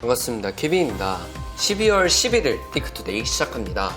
반갑습니다. 케빈입니다. 12월 11일 티크투데이 시작합니다.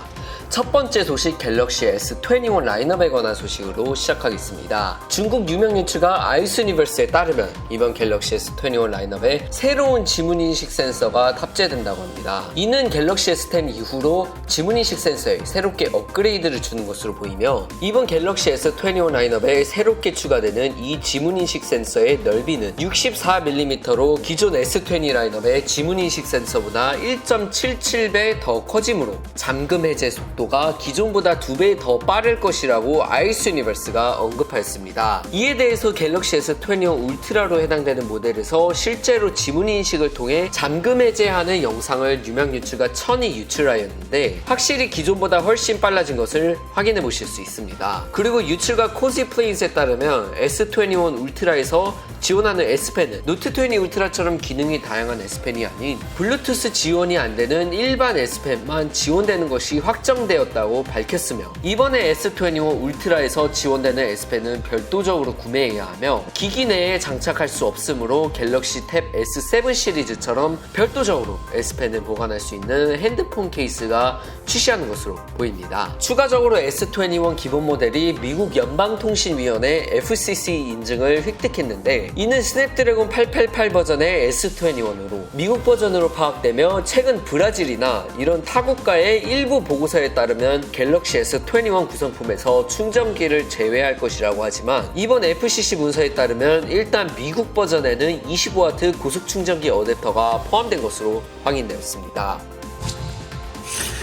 첫 번째 소식 갤럭시 S21 라인업에 관한 소식으로 시작하겠습니다. 중국 유명 유튜가 아이스 유니버스에 따르면 이번 갤럭시 S21 라인업에 새로운 지문인식 센서가 탑재된다고 합니다. 이는 갤럭시 S10 이후로 지문인식 센서에 새롭게 업그레이드를 주는 것으로 보이며 이번 갤럭시 S21 라인업에 새롭게 추가되는 이 지문인식 센서의 넓이는 64mm로 기존 S20 라인업의 지문인식 센서보다 1.77배 더 커지므로 잠금 해제 속도 가 기존보다 2배 더 빠를 것이라고 아이스 유니버스가 언급하였습니다. 이에 대해서 갤럭시 S21 울트라로 해당되는 모델에서 실제로 지문 인식을 통해 잠금 해제하는 영상을 유명 유튜가 천이 유출하였는데 확실히 기존보다 훨씬 빨라진 것을 확인해 보실 수 있습니다. 그리고 유출가 코지 플레인스에 따르면 S21 울트라에서 지원하는 S펜은 노트20 울트라처럼 기능이 다양한 S펜이 아닌 블루투스 지원이 안 되는 일반 S펜만 지원되는 것이 확정 되었다고 밝혔으며 이번에 S21 울트라에서 지원되는 S펜은 별도적으로 구매해야 하며 기기 내에 장착할 수 없으므로 갤럭시 탭 S7 시리즈처럼 별도적으로 S펜을 보관할 수 있는 핸드폰 케이스가 출시하는 것으로 보입니다. 추가적으로 S21 기본 모델이 미국 연방통신위원회 FCC 인증을 획득했는데 이는 스냅드래곤 888 버전의 S21으로 미국 버전으로 파악되며 최근 브라질이나 이런 타국가의 일부 보고서에 따 르면 갤럭시 S21 구성품에서 충전기를 제외할 것이라고 하지만 이번 FCC 문서에 따르면 일단 미국 버전에는 25W 고속 충전기 어댑터가 포함된 것으로 확인되었습니다.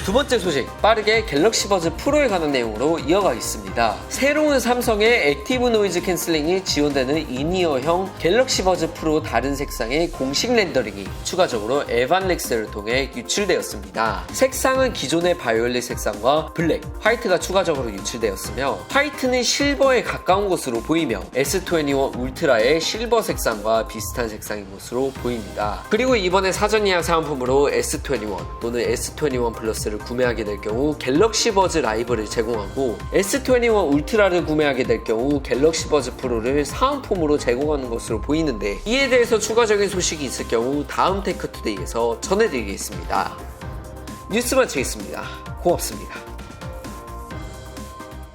두 번째 소식 빠르게 갤럭시 버즈 프로에 관한 내용으로 이어가겠습니다. 새로운 삼성의 액티브 노이즈 캔슬링이 지원되는 이니어형 갤럭시 버즈 프로 다른 색상의 공식 렌더링이 추가적으로 에반렉스를 통해 유출되었습니다. 색상은 기존의 바이올릿 색상과 블랙, 화이트가 추가적으로 유출되었으며 화이트는 실버에 가까운 것으로 보이며 S21 울트라의 실버 색상과 비슷한 색상인 것으로 보입니다. 그리고 이번에 사전 예약 사은품으로 S21 또는 S21 플러스를 구매하게 될 경우 갤럭시 버즈 라이브를 제공하고 S21 울트라를 구매하게 될 경우 갤럭시 버즈 프로를 사은품으로 제공하는 것으로 보이는데 이에 대해서 추가적인 소식이 있을 경우 다음 테크투데이에서 전해드리겠습니다. 뉴스 마치겠습니다. 고맙습니다.